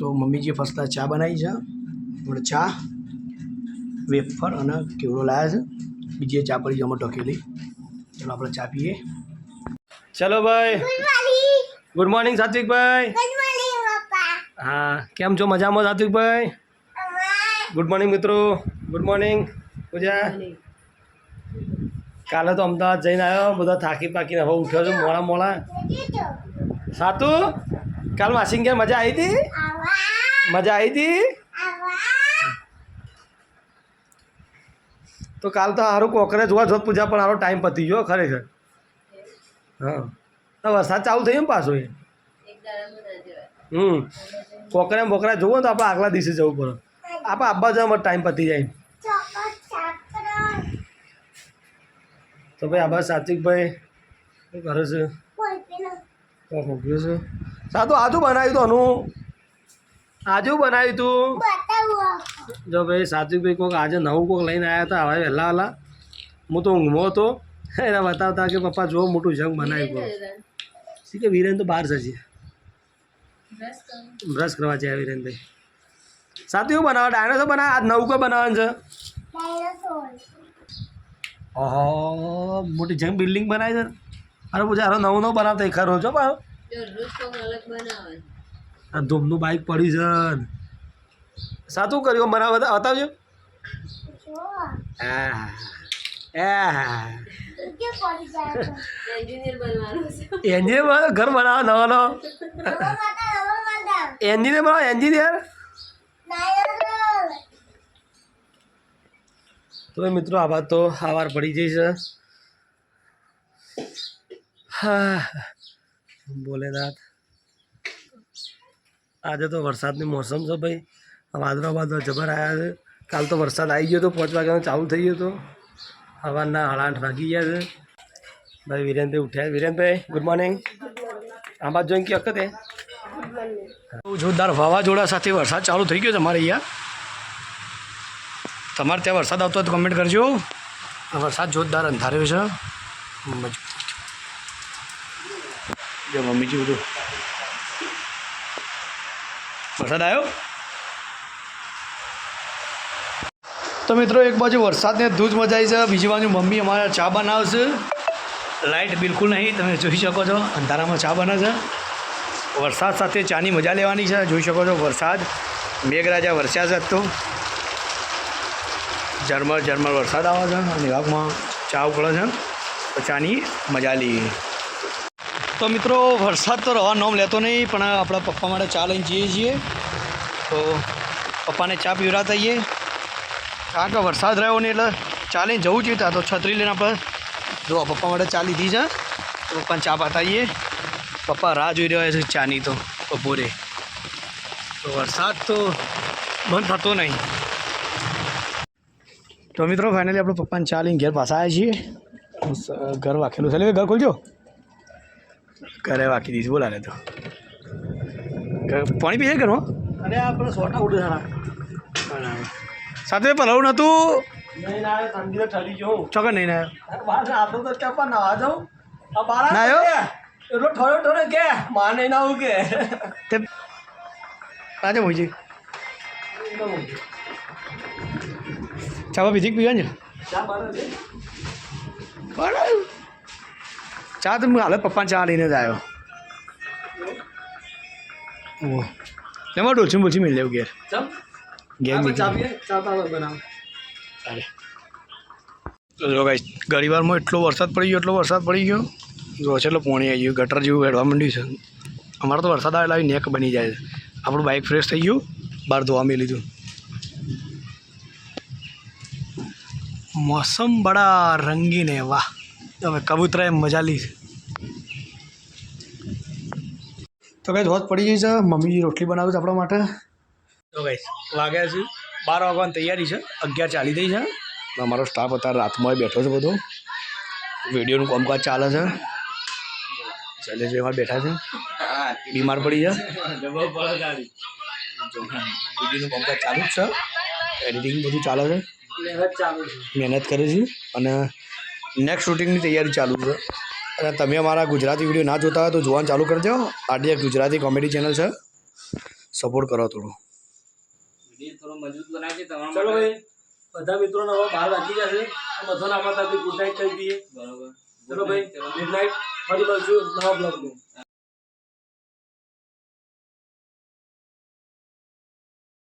તો મમ્મીજીએ first class ચા બનાવી છે આપણે ચા વેફર અને કેવડો લાવ્યા છે. બીજી ચા પડી અમે ટોકેલી ચલો આપણે ચા પીએ. ચલો ભાઈ. ગુડ મોર્નિંગ સાત્વિકભાઈ. હા કેમ છો? મજામાં સાત્વિકભાઈ? ગુડ મોર્નિંગ મિત્રો. Good morning Pooja. કાલે તો અમદાવાદ જઈને આવ્યો બધા થાકી પાકીને હવે ઉઠ્યો છું મોડા મોડા. સાતુ? કાલ માસી ઘેર મજા આવી હતી મજા આવી હતી તો કાલ તો સારું કોકરે જોવા જોત પૂજા પણ સારો ટાઈમ પતી ગયો ખરેખર. હા. વરસાદ ચાલુ થઈ ગયો પાછો એ? હમ. કોકરે બોકરા જોવો તો આપણે આગલા દિવસે જવું પડે. આપણે આબા જવામાં ટાઈમ પતી જાય. તો ભાઈ આબા સાત્વિકભાઈ શું કરે છે? ઓહો ગયો છે. સાતું આજુ બનાવ્યું હતું અનું? આજુ બનાવ્યું તું? જો ભાઈ સાત્વિકભાઈ કોઈક આજે નવું કોક લઈને આવ્યા હતા હવે વહેલા વહેલા હું તો ઊંઘમાં હતો. એને બતાવતા કે પપ્પા જો મોટું જંગ બનાવ્યું શી કે વિરેન તો બહાર જશે બ્રશ કરવા જાય વિરેનભાઈ સાતું એવું બનાવે ડાયનોસોર બનાવે? આજ નવું કોઈ બનાવવાનું છે? ઓહો મોટી જંગ બિલ્ડિંગ બનાવી છે? અરે પૂછે અરે નવું નવું બનાવતા ખરો છો પાછો. આ ધૂમનું બાઇક પડ્યું છે સાચું કર્યું બનાવ બતાવજો. આ આ એન્જિનિયર ઘર બનાવો નવો નવો. એન્જિનિયર બનાવો એન્જિનિયર. તો મિત્રો આ વાત તો આવાર પડી જઈ છે. હા. ભોલેનાથ. આજે તો વરસાદની મોસમ છે ભાઈ. વાદળા વાદળા જબર આવ્યા છે. કાલ તો વરસાદ આવી ગયો હતો પાંચ વાગ્યાનો ચાલુ થઈ ગયો હતો સવારના સાડા આઠ ગયા છે. ભાઈ વિરેનભાઈ ઉઠ્યા વિરેનભાઈ ગુડ મોર્નિંગ આ બાજુ જોઈને કે વખતે? જોરદાર વાવાઝોડા સાથે વરસાદ ચાલુ થઈ ગયો તમારે અહીંયા. તમારે ત્યાં વરસાદ આવતો હોય તો કમેન્ટ કરજો. વરસાદ જોરદાર અંધાર્યો છે. જો મમ્મીજી બધું વરસાદ આવ્યો? તો મિત્રો એક બાજુ વરસાદને ધૂજ મજાઈ છે, બીજી બાજુ મમ્મી અમારા ચા બનાવશે. લાઇટ બિલકુલ નહીં, તમે જોઈ શકો છો, અંધારામાં ચા બને છે. વરસાદ સાથે ચાની મજા લેવાની છે, જોઈ શકો છો વરસાદ. મેઘરાજા વરસ્યા છે તો. ઝરમર ઝરમર વરસાદ આવે છે અને વિભાગમાં ચા ઉકળે છે, તો ચાની મજા લઈએ. તો મિત્રો, વરસાદ તો રવા નોમ લેતો નહીં, પણ આપણા પપ્પા માટે ચા લઈને જઈએ છીએ. તો પપ્પાને ચા પીવડાતા થઈએ કારણ કે વરસાદ રહ્યો ને એટલે ચા લઈને જવું જોઈએ, ત્યાં તો છત્રી લઈને આપણે જો પપ્પા માટે ચા લીધી છે. તો પપ્પાને ચા પાતાઈએ પપ્પા રાહ જોઈ રહ્યા છે ચાની તો બપોરે તો વરસાદ તો બંધ થતો નહીં. તો મિત્રો ફાઇનલી આપણે પપ્પાને ચા લઈને ઘેર પાછા આવ્યા છીએ. ઘર વાખેલું છે. ઘર ખોલજો. ઘરે વાંકી દીધું બોલાને તો. પાણી પીએ ઘરમાં? અરે આપણે સોટા ઉડે સારા સાથે પલાવું નહોતું? નહીં ના ઠંડી તો ઠરી ગયો. ચોકર નહીં ના? બહાર નાતો તો કે પણ નાવા જાઉં. આ બહાર ના આવ્યો? એટલો ઠરો ઠરો કે? માં નહીં નાવું કે? તે આજે હોય છે ચા પીવા ને ચા ચા તો હાલો પપ્પા ચા લઈને જ આવ્યો. ઓહ. એમાં ડોલછી બોલછી મિલ લેવું ઘેર. ઘેર જો ગાઈ ઘણી વારમાં એટલો વરસાદ પડી ગયો એટલો વરસાદ પડી ગયો. જો છે એટલે પોણી આવી ગયું ગટર જેવું હેડવા માંડ્યું છે. અમારે તો વરસાદ આવેલા આવી નેક બની જાય છે. આપણું બાઇક ફ્રેશ થઈ ગયું બહાર ધોવા મેં લીધું. મોસમ બડા રંગીન વાહ. હવે કબૂતરાએ મજા લી તો કઈ ધોધ પડી ગઈ છે. મમ્મી રોટલી બનાવે છે આપણા માટે. તો કઈ વાગ્યા છે. બાર વાગવાની તૈયારી છે. અગિયાર ચાલી થઈ છે. અમારો સ્ટાફ અત્યારે રાતમાં બેઠો છે બધો. વિડીયોનું કામકાજ ચાલે છે. શૈલેષ એમાં બેઠા છે. બીમાર પડી છે. વિડીયોનું કામકાજ ચાલુ જ છે. એડિટિંગ બધું ચાલે છે. મહેનત ચાલુ છે. મહેનત કરે છે. અને નેક્સ્ટ શૂટિંગની તૈયારી ચાલુ છે. અને તમે અમારા ગુજરાતી વીડિયો ના જોતા હોય તો જોવાનું ચાલુ કરજો. આરડીએફ ગુજરાતી કોમેડી ચેનલ છે. સપોર્ટ કરો થોડું. થોડો મજબૂત બનાવજે તમારા ચલો ભાઈ બધા મિત્રોને હવે બહાર રાખી જશે બધાને આપણા તરફથી ગુડ નાઇટ કહી દઈએ. બરોબર. ચલો ભાઈ ગુડ નાઇટ ફરી મળશું નવા બ્લોગમાં